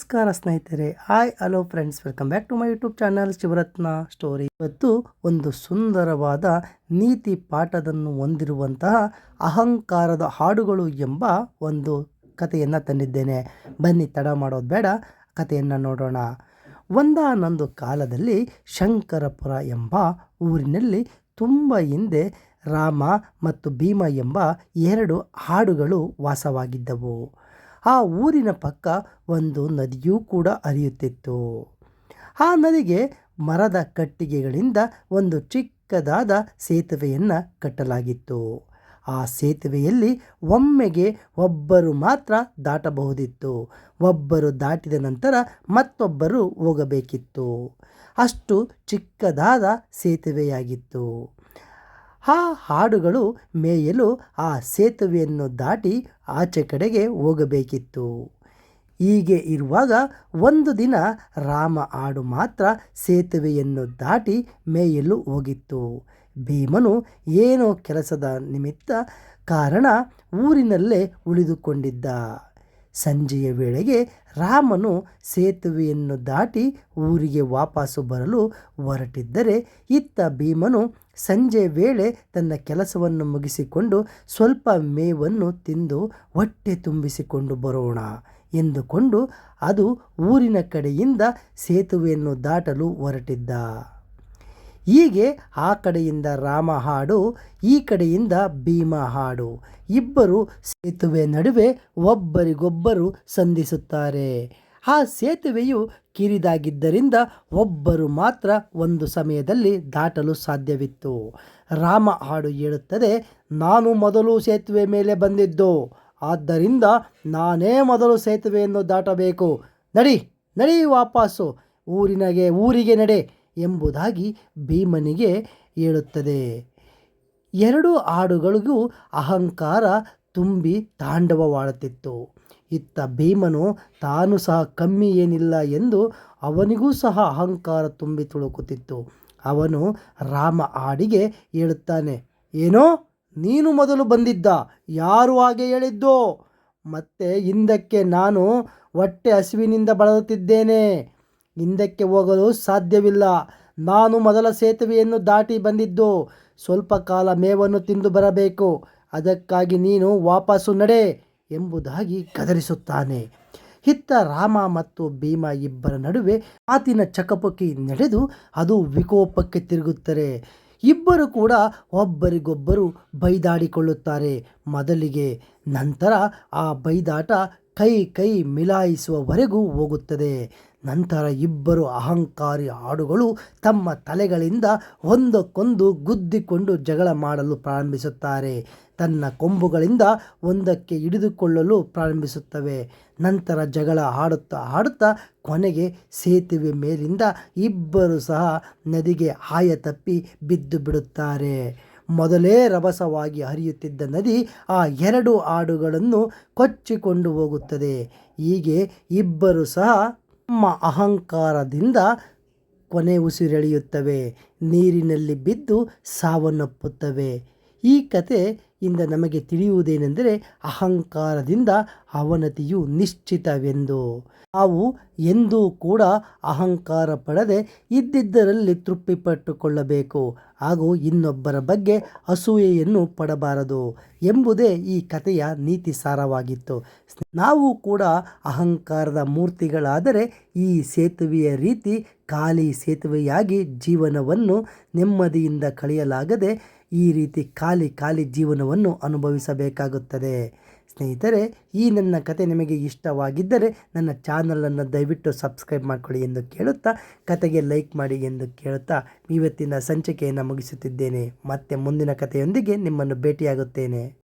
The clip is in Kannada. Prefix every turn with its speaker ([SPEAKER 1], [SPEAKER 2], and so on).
[SPEAKER 1] ನಮಸ್ಕಾರ ಸ್ನೇಹಿತರೆ. Hi hello friends welcome back to my YouTube channel Shivaratna story ಇವತ್ತು ಒಂದು ಸುಂದರವಾದ ನೀತಿ ಪಾಠದನ್ನು ಹೊಂದಿರುವಂತಹ ಅಹಂಕಾರದ ಹಾಡುಗಳು ಎಂಬ ಒಂದು ಕಥೆಯನ್ನು ತಂದಿದ್ದೇನೆ. ಬನ್ನಿ, ತಡ ಮಾಡೋದು ಬೇಡ, ಕಥೆಯನ್ನು ನೋಡೋಣ. ಒಂದಾನೊಂದು ಕಾಲದಲ್ಲಿ ಶಂಕರಪುರ ಎಂಬ ಊರಿನಲ್ಲಿ ತುಂಬ ಹಿಂದೆ ರಾಮ ಮತ್ತು ಭೀಮ ಎಂಬ ಎರಡು ಹಾಡುಗಳು ವಾಸವಾಗಿದ್ದವು. ಆ ಊರಿನ ಪಕ್ಕ ಒಂದು ನದಿಯೂ ಕೂಡ ಹರಿಯುತ್ತಿತ್ತು. ಆ ನದಿಗೆ ಮರದ ಕಟ್ಟಿಗೆಗಳಿಂದ ಒಂದು ಚಿಕ್ಕದಾದ ಸೇತುವೆಯನ್ನು ಕಟ್ಟಲಾಗಿತ್ತು. ಆ ಸೇತುವೆಯಲ್ಲಿ ಒಮ್ಮೆಗೆ ಒಬ್ಬರು ಮಾತ್ರ ದಾಟಬಹುದಿತ್ತು. ಒಬ್ಬರು ದಾಟಿದ ನಂತರ ಮತ್ತೊಬ್ಬರು ಹೋಗಬೇಕಿತ್ತು. ಅಷ್ಟು ಚಿಕ್ಕದಾದ ಸೇತುವೆಯಾಗಿತ್ತು. ಆ ಹಾಡುಗಳು ಮೇಯಲು ಆ ಸೇತುವೆಯನ್ನು ದಾಟಿ ಆಚೆ ಕಡೆಗೆ ಹೋಗಬೇಕಿತ್ತು. ಹೀಗೆ ಇರುವಾಗ ಒಂದು ದಿನ ರಾಮ ಹಾಡು ಮಾತ್ರ ಸೇತುವೆಯನ್ನು ದಾಟಿ ಮೇಯಲು ಹೋಗಿತ್ತು. ಭೀಮನು ಏನೋ ಕೆಲಸದ ನಿಮಿತ್ತ ಕಾರಣ ಊರಿನಲ್ಲೇ ಉಳಿದುಕೊಂಡಿದ್ದ. ಸಂಜೆಯ ವೇಳೆಗೆ ರಾಮನು ಸೇತುವೆಯನ್ನು ದಾಟಿ ಊರಿಗೆ ವಾಪಸ್ಸು ಬರಲು ಹೊರಟಿದ್ದರೆ ಇತ್ತ ಭೀಮನು ಸಂಜೆ ವೇಳೆ ತನ್ನ ಕೆಲಸವನ್ನು ಮುಗಿಸಿಕೊಂಡು ಸ್ವಲ್ಪ ಮೇವನ್ನು ತಿಂದು ಹೊಟ್ಟೆ ತುಂಬಿಸಿಕೊಂಡು ಬರೋಣ ಎಂದುಕೊಂಡು ಅದು ಊರಿನ ಕಡೆಯಿಂದ ಸೇತುವೆಯನ್ನು ದಾಟಲು ಹೊರಟಿದ್ದ. ಹೀಗೆ ಆ ಕಡೆಯಿಂದ ರಾಮ ಹಾಡು, ಈ ಕಡೆಯಿಂದ ಭೀಮ ಹಾಡು. ಇಬ್ಬರು ಸೇತುವೆ ನಡುವೆ ಒಬ್ಬರಿಗೊಬ್ಬರು ಸಂಧಿಸುತ್ತಾರೆ. ಆ ಸೇತುವೆಯು ಕಿರಿದಾಗಿದ್ದರಿಂದ ಒಬ್ಬರು ಮಾತ್ರ ಒಂದು ಸಮಯದಲ್ಲಿ ದಾಟಲು ಸಾಧ್ಯವಿತ್ತು. ರಾಮ ಹಾಡು ಹೇಳುತ್ತದೆ, ನಾನು ಮೊದಲು ಸೇತುವೆ ಮೇಲೆ ಬಂದಿದ್ದು, ಆದ್ದರಿಂದ ನಾನೇ ಮೊದಲು ಸೇತುವೆಯನ್ನು ದಾಟಬೇಕು. ನಡಿ ನಡಿ ವಾಪಸ್ಸು. ಊರಿನಗೆ, ಊರಿಗೆ ನಡೆ. ಎಂಬುದಾಗಿ ಭೀಮನಿಗೆ ಹೇಳುತ್ತದೆ. ಎರಡು ಹಾಡುಗಳಿಗೂ ಅಹಂಕಾರ ತುಂಬಿ ತಾಂಡವವಾಡುತ್ತಿತ್ತು. ಇತ್ತ ಭೀಮನು ತಾನು ಸಹ ಕಮ್ಮಿ ಏನಿಲ್ಲ ಎಂದು ಅವನಿಗೂ ಸಹ ಅಹಂಕಾರ ತುಂಬಿ ತುಳುಕುತ್ತಿತ್ತು. ಅವನು ರಾಮ ಹಾಡಿಗೆ ಹೇಳುತ್ತಾನೆ, ಏನೋ, ನೀನು ಮೊದಲು ಬಂದಿದ್ದ, ಯಾರು ಹಾಗೆ ಹೇಳಿದ್ದೋ? ಮತ್ತೆ ಹಿಂದಕ್ಕೆ ನಾನು ಹೊಟ್ಟೆ ಹಸಿವಿನಿಂದ ಬಳಲುತ್ತಿದ್ದೇನೆ. ಹಿಂದಕ್ಕೆ ಹೋಗಲು ಸಾಧ್ಯವಿಲ್ಲ. ನಾನು ಮೊದಲ ಸೇತುವೆಯನ್ನು ದಾಟಿ ಬಂದಿದ್ದು, ಸ್ವಲ್ಪ ಕಾಲ ಮೇವನ್ನು ತಿಂದು ಬರಬೇಕು. ಅದಕ್ಕಾಗಿ ನೀನು ವಾಪಸ್ಸು ನಡೆ ಎಂಬುದಾಗಿ ಗದರಿಸುತ್ತಾನೆ. ಹಿತ್ತ ರಾಮ ಮತ್ತು ಭೀಮ ಇಬ್ಬರ ನಡುವೆ ಆತಿನ ಚಕಪಕಿ ನಡೆದು ಅದು ವಿಕೋಪಕ್ಕೆ ತಿರುಗುತ್ತಾರೆ ಇಬ್ಬರು ಕೂಡ ಒಬ್ಬರಿಗೊಬ್ಬರು ಬೈದಾಡಿಕೊಳ್ಳುತ್ತಾರೆ. ಮೊದಲಿಗೆ, ನಂತರ ಆ ಬೈದಾಟ ಕೈ ಕೈ ಮಿಲಾಯಿಸುವವರೆಗೂ ಹೋಗುತ್ತದೆ. ನಂತರ ಇಬ್ಬರು ಅಹಂಕಾರಿ ಹಾಡುಗಳು ತಮ್ಮ ತಲೆಗಳಿಂದ ಒಂದಕ್ಕೊಂದು ಗುದ್ದಿಕೊಂಡು ಜಗಳ ಮಾಡಲು ಪ್ರಾರಂಭಿಸುತ್ತಾರೆ. ತನ್ನ ಕೊಂಬುಗಳಿಂದ ಒಂದಕ್ಕೆ ಹಿಡಿದುಕೊಳ್ಳಲು ಪ್ರಾರಂಭಿಸುತ್ತವೆ. ನಂತರ ಜಗಳ ಆಡುತ್ತಾ ಆಡುತ್ತಾ ಕೊನೆಗೆ ಸೇತುವೆ ಮೇಲಿಂದ ಇಬ್ಬರು ಸಹ ನದಿಗೆ ಹಾಯ ತಪ್ಪಿ ಬಿದ್ದು ಬಿಡುತ್ತಾರೆ. ಮೊದಲೇ ರಭಸವಾಗಿ ಹರಿಯುತ್ತಿದ್ದ ನದಿ ಆ ಎರಡು ಹಾಡುಗಳನ್ನು ಕೊಚ್ಚಿಕೊಂಡು ಹೋಗುತ್ತದೆ. ಹೀಗೆ ಇಬ್ಬರು ಸಹ ತಮ್ಮ ಅಹಂಕಾರದಿಂದ ಕೊನೆ ಉಸಿರೆಳೆಯುತ್ತವೆ ನೀರಿನಲ್ಲಿ ಬಿದ್ದು ಸಾವನ್ನಪ್ಪುತ್ತವೆ. ಈ ಕತೆ ಇಂದ ನಮಗೆ ತಿಳಿಯುವುದೇನೆಂದರೆ ಅಹಂಕಾರದಿಂದ ಅವನತಿಯು ನಿಶ್ಚಿತವೆಂದು. ನಾವು ಎಂದೂ ಕೂಡ ಅಹಂಕಾರ ಪಡದೆ ಇದ್ದಿದ್ದರಲ್ಲಿ ತೃಪ್ತಿಪಟ್ಟುಕೊಳ್ಳಬೇಕು. ಹಾಗೂ ಇನ್ನೊಬ್ಬರ ಬಗ್ಗೆ ಅಸೂಯೆಯನ್ನು ಪಡಬಾರದು ಎಂಬುದೇ ಈ ಕಥೆಯ ನೀತಿ ಸಾರವಾಗಿತ್ತು. ನಾವು ಕೂಡ ಅಹಂಕಾರದ ಮೂರ್ತಿಗಳಾದರೆ ಈ ಸೇತುವೆಯ ರೀತಿ ಖಾಲಿ ಸೇತುವೆಯಾಗಿ ಜೀವನವನ್ನು ನೆಮ್ಮದಿಯಿಂದ ಕಳೆಯಲಾಗದೆ ಈ ರೀತಿ ಖಾಲಿ ಖಾಲಿ ಜೀವನವನ್ನು ಅನುಭವಿಸಬೇಕಾಗುತ್ತದೆ. ಸ್ನೇಹಿತರೆ, ಈ ನನ್ನ ಕತೆ ನಿಮಗೆ ಇಷ್ಟವಾಗಿದ್ದರೆ ನನ್ನ ಚಾನಲನ್ನು ದಯವಿಟ್ಟು ಸಬ್ಸ್ಕ್ರೈಬ್ ಮಾಡಿಕೊಳ್ಳಿ ಎಂದು ಕೇಳುತ್ತಾ, ಕತೆಗೆ ಲೈಕ್ ಮಾಡಿ ಎಂದು ಕೇಳುತ್ತಾ ಇವತ್ತಿನ ಸಂಚಿಕೆಯನ್ನು ಮುಗಿಸುತ್ತಿದ್ದೇನೆ. ಮತ್ತೆ ಮುಂದಿನ ಕಥೆಯೊಂದಿಗೆ ನಿಮ್ಮನ್ನು ಭೇಟಿಯಾಗುತ್ತೇನೆ.